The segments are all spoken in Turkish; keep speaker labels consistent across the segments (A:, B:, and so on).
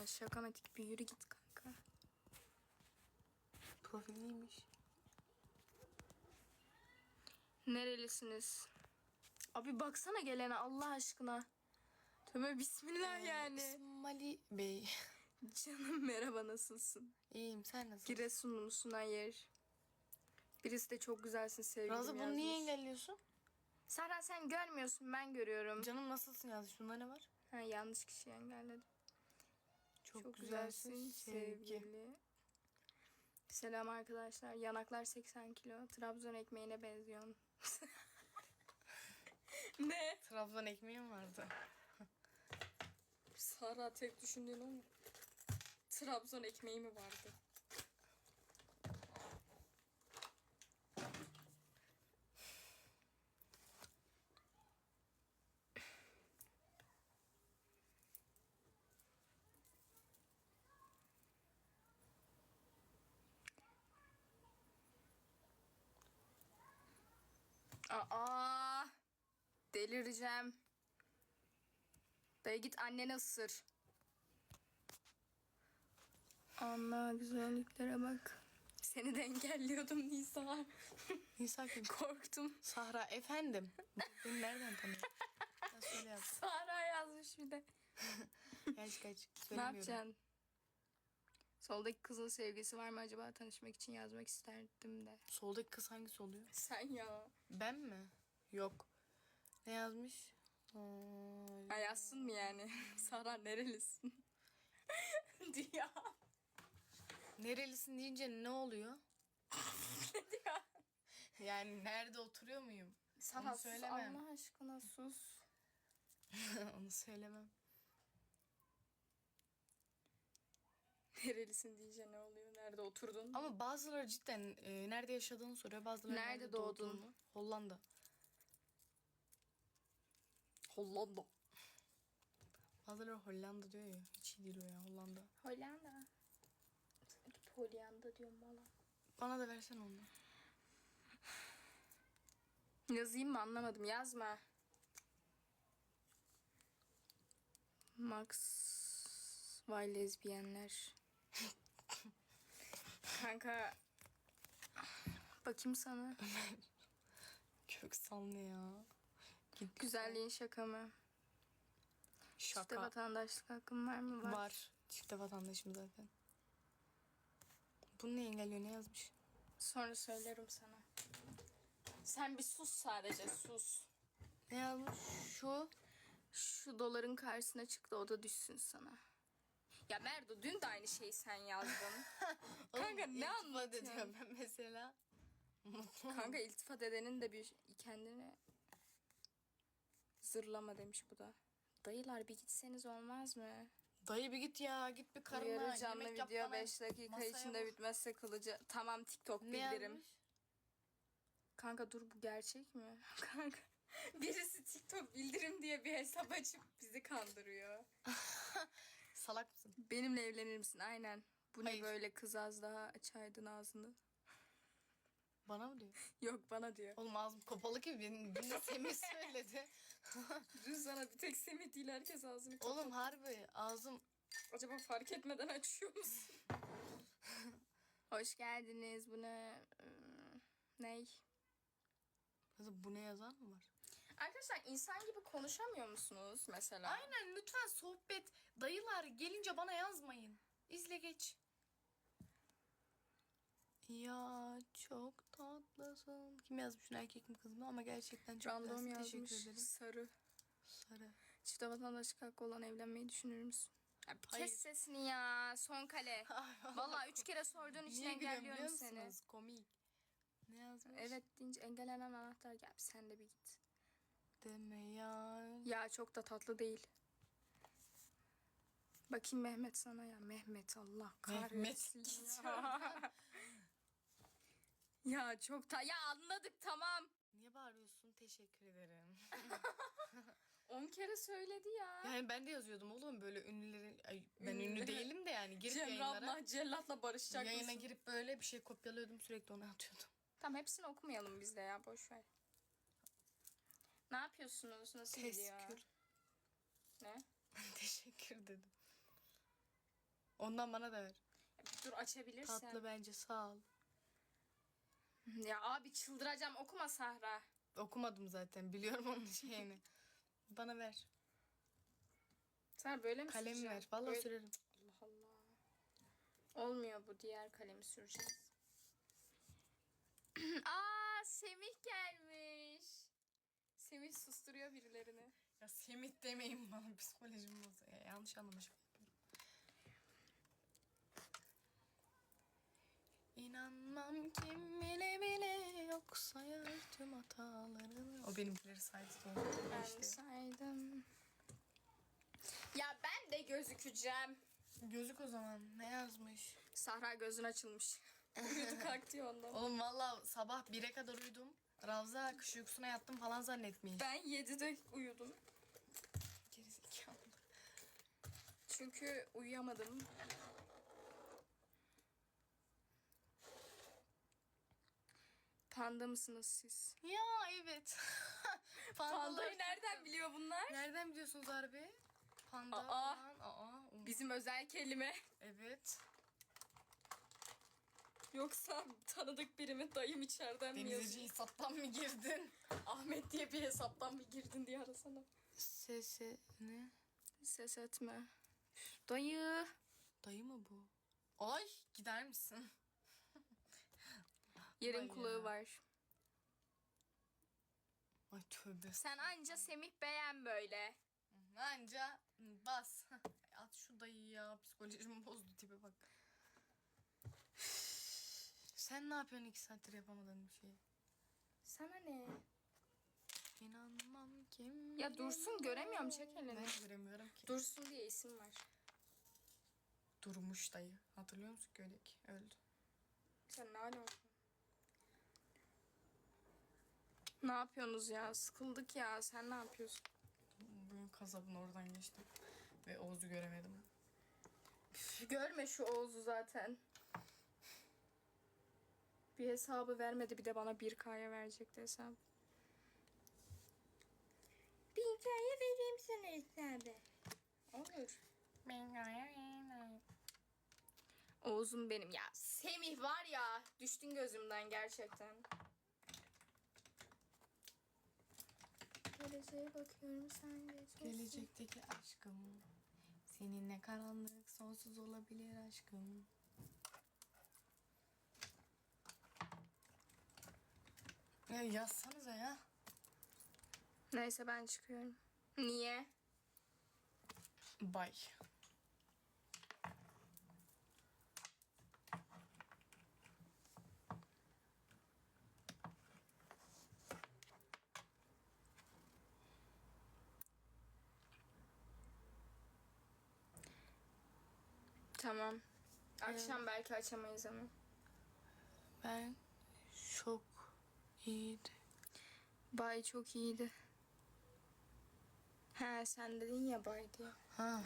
A: ya. Şakamatik bir yürü git kanka.
B: Profil neymiş?
A: Nerelisiniz? Abi baksana gelene Allah aşkına. Tövbe bismillah yani.
B: İsmaili Bey.
A: Canım merhaba nasılsın?
B: İyiyim sen nasılsın?
A: Giresunlusun hayır. Birisi de çok güzelsin sevgilim
B: Razı bunu
A: yazmış.
B: niye engelliyorsun?
A: Serhan sen görmüyorsun ben görüyorum.
B: Canım nasılsın yazmış. Bunda ne var?
A: Ha, yanlış kişiyi engelledim.
B: Çok,
A: Çok,
B: güzelsin,
A: güzelsin
B: sevgi.
A: sevgili. Selam arkadaşlar. Yanaklar 80 kilo. Trabzon ekmeğine benziyorsun. ne?
B: Trabzon ekmeğim vardı.
A: Sara tek düşündüğün o mu? Trabzon ekmeği mi vardı? Aa! Delireceğim. Dayı git anneni ısır. Allah güzelliklere bak. Seni de engelliyordum Nisa.
B: Nisa kim?
A: Korktum.
B: Sahra efendim. Beni nereden tanıyorsun? Söyle yap.
A: Sara yazmış bir de.
B: Kaç kaç.
A: Ne yapacaksın? Soldaki kızın sevgisi var mı acaba tanışmak için yazmak isterdim de.
B: Soldaki kız hangisi oluyor?
A: Sen ya.
B: Ben mi? Yok. Ne yazmış? Aa,
A: Ha yazsın mı yani? Sara nerelisin? Diyor.
B: nerelisin deyince ne oluyor?
A: Diyor.
B: Yani nerede oturuyor muyum?
A: Sara
B: Onu
A: sus
B: söylemem.
A: Allah aşkına sus.
B: Onu söylemem.
A: Nerelisin deyince ne oluyor? Nerede oturdun?
B: Ama bazıları cidden e, nerede yaşadığını soruyor. Bazıları
A: Nerede doğdun?
B: doğduğunu. Hollanda.
A: Hollanda.
B: Bazıları Hollanda diyor ya. Hiç iyi değil o ya Hollanda.
A: Hollanda. Hadi Hollanda diyorum valla.
B: Bana da versen onu.
A: Yazayım mı anlamadım. Yazma. Max Vay lezbiyenler. Kanka bakayım sana.
B: Köksal ne ya? Git
A: Güzelliğin şaka mı?
B: Şaka.
A: İşte vatandaşlık hakkım var mı? Var.
B: Var. Çifte vatandaşım zaten. Bunu ne engelliyor? Ne yazmış?
A: Sonra söylerim sana. Sen bir sus sadece sus.
B: Ne yazmış? Şu.
A: Şu doların karşısına çıktı o da düşsün sana. Ya Merdo dün de aynı şeyi sen yazdın. Kanka ne anlatıyorsun?
B: ben mesela.
A: Kanka iltifat edenin de bir kendine zırlama demiş bu da. Dayılar bir gitseniz olmaz mı?
B: Dayı bir git ya. Git bir karına
A: Uyarı canlı
B: yemek yap
A: video
B: bana.
A: 5 dakika
B: Masaya
A: içinde
B: vur.
A: bitmezse kılıcı. Tamam TikTok
B: Ne
A: bildirim.
B: yazmış?
A: Kanka dur bu gerçek mi? Kanka birisi TikTok bildirim diye bir hesap açıp bizi kandırıyor.
B: Salak mısın?
A: Benimle evlenir misin? Aynen. Bu ne
B: Hayır.
A: böyle kız az daha açaydın ağzını.
B: Bana mı diyor?
A: Yok bana diyor.
B: Oğlum ağzım kapalı gibi. Benim birine Semih söyledi.
A: Dün sana bir tek Semih değil herkes ağzını kapalı.
B: Oğlum harbi ağzım
A: Acaba fark etmeden açıyor musun? Hoş geldiniz. Bu ne? Ee, Ney?
B: Kızım bu ne yazan mı var?
A: Arkadaşlar insan gibi konuşamıyor musunuz mesela?
B: Aynen lütfen sohbet. Dayılar gelince bana yazmayın. İzle geç. Ya çok tatlısın. Kim yazmış bunu, erkek mi kız mı ama gerçekten çok
A: Random yazmış.
B: Teşekkür ederim.
A: Sarı.
B: Sarı.
A: Çifte vatandaşlık hakkı olan evlenmeyi düşünür müsün? Ya bir
B: Hayır.
A: kes sesini ya. Son kale. Vallahi üç kere sorduğun için
B: Niye gülüyorum
A: engelliyorum seni.
B: musunuz? Komik. Ne yazmış?
A: Evet deyince engellenen anahtar gel. Sen de bir git.
B: Deme ya.
A: Ya çok da tatlı değil. Bakayım Mehmet sana ya. Mehmet Allah kahretsin.
B: Mehmet,
A: ya. ya çok ta... Ya anladık tamam.
B: Niye bağırıyorsun? Teşekkür ederim.
A: 10 kere söyledi ya.
B: Yani ben de yazıyordum oğlum böyle ünlülerin... Ay, ben
A: Ünlü.
B: ünlü değilim de yani girip yayınlara...
A: Cemral'la Cellat'la barışacak
B: Yayına
A: mısın?
B: girip böyle bir şey kopyalıyordum sürekli onu atıyordum.
A: Tamam hepsini okumayalım biz de ya boş ver. Ne yapıyorsunuz? Nasıl gidiyor?
B: Teşekkür.
A: Ne?
B: Teşekkür dedim. Ondan bana da ver.
A: Dur açabilirsen.
B: Tatlı bence sağ ol.
A: Ya abi çıldıracağım okuma Sahra.
B: Okumadım zaten biliyorum onun şeyini. bana ver.
A: Sen böyle mi
B: Kalemi
A: süreceksin?
B: ver. Vallahi
A: Böyle-
B: sürerim.
A: Allah Allah. Olmuyor bu diğer kalemi süreceğiz. Aa Semih gelmiş. Semih susturuyor birilerini.
B: Ya Semih demeyin bana psikolojim. Ya, yanlış anlamış. İnanmam kim bile bile yok sayar tüm hatalarını. O benimkileri saydı doğru.
A: Ben
B: işte.
A: saydım. Ya ben de gözükeceğim.
B: Gözük o zaman ne yazmış?
A: Sahra gözün açılmış. Uyudu kalktı ondan.
B: Oğlum valla sabah 1'e kadar uyudum. Ravza kış uykusuna yattım falan zannetmiş.
A: Ben 7'de uyudum.
B: Gerizekalı.
A: Çünkü uyuyamadım. Panda mısınız siz?
B: Ya evet. Pandalar.
A: Pandayı nereden biliyor bunlar?
B: Nereden biliyorsunuz harbi? Panda
A: Aa.
B: falan. Aa. um,
A: Bizim özel kelime.
B: Evet.
A: Yoksa tanıdık biri mi dayım içeriden mi
B: Denizci
A: yazıyor?
B: hesaptan mı girdin?
A: Ahmet diye bir hesaptan mı girdin diye arasana.
B: Sesi ne?
A: Ses etme. Dayı.
B: Dayı mı bu? Ay gider misin?
A: Yerin
B: Vay
A: kulağı var.
B: Ay tövbe.
A: Sen anca Semih beğen böyle.
B: Anca bas. At şu dayı ya. Psikolojimi bozdu tipe bak. Sen ne yapıyorsun iki saattir yapamadığın bir şey?
A: Sana ne?
B: İnanmam kim
A: Ya Dursun göremiyorum çek elini.
B: Ben göremiyorum ki.
A: Dursun diye isim var.
B: Durmuş dayı. Hatırlıyor musun köydeki? Öldü.
A: Sen ne alaka? Ne yapıyorsunuz ya? Sıkıldık ya. Sen ne yapıyorsun?
B: Bugün kasabın oradan geçtim. Ve Oğuz'u göremedim.
A: Üf, Görme şu Oğuz'u zaten. Bir hesabı vermedi bir de bana 1K'ya verecekti hesap. 1K'ya vereyim sana hesabı. Olur. Oğuz'um benim ya. Semih var ya. Düştün gözümden gerçekten. Geleceğe bakıyorum sen geçmişsin.
B: Gelecekteki aşkım. Seninle karanlık sonsuz olabilir aşkım. Ya yazsanıza ya.
A: Neyse ben çıkıyorum. Niye?
B: Bay.
A: Tamam. Akşam belki açamayız ama.
B: Ben çok iyiydi.
A: Bay çok iyiydi. He sen dedin ya bay diye.
B: Ha.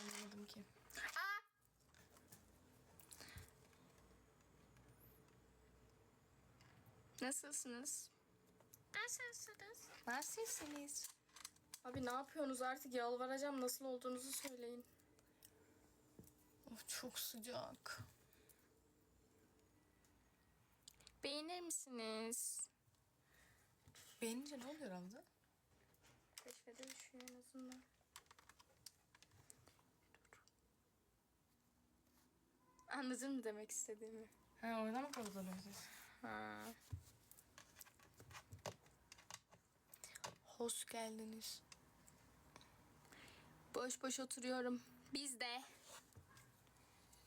B: Anlamadım ki.
A: Nasılsınız?
B: Nasılsınız? Nasılsınız?
A: Abi ne yapıyorsunuz artık yalvaracağım nasıl olduğunuzu söyleyin.
B: Of çok sıcak.
A: Beğenir misiniz?
B: Beğenince ne oluyor Ramza?
A: Keşfede düşüyor en azından. Anladın mı demek istediğimi?
B: Ha orada mı kalıyorsunuz?
A: Ha.
B: Hoş geldiniz.
A: Boş boş oturuyorum. Biz de.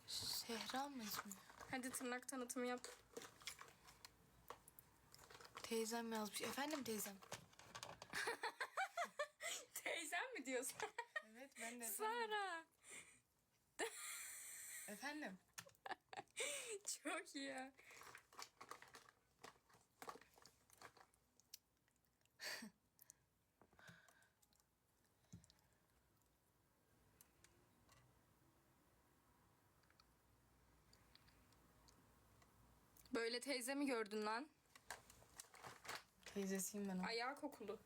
B: Sehra mı ismi?
A: Hadi tırnak tanıtımı yap.
B: Teyzem yazmış. Efendim teyzem?
A: Teyzem mi diyorsun?
B: Evet ben de
A: Sara.
B: Efendim?
A: Çok iyi ya. Böyle teyze mi gördün lan?
B: Teyzesiyim ben. onun.
A: Ayağı kokulu.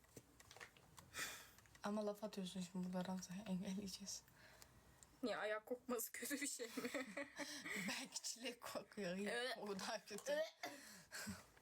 B: Ama laf atıyorsun şimdi burada Ramza. Engelleyeceğiz.
A: Niye ayak kokması kötü bir şey mi?
B: Belki çilek kokuyor. O daha kötü.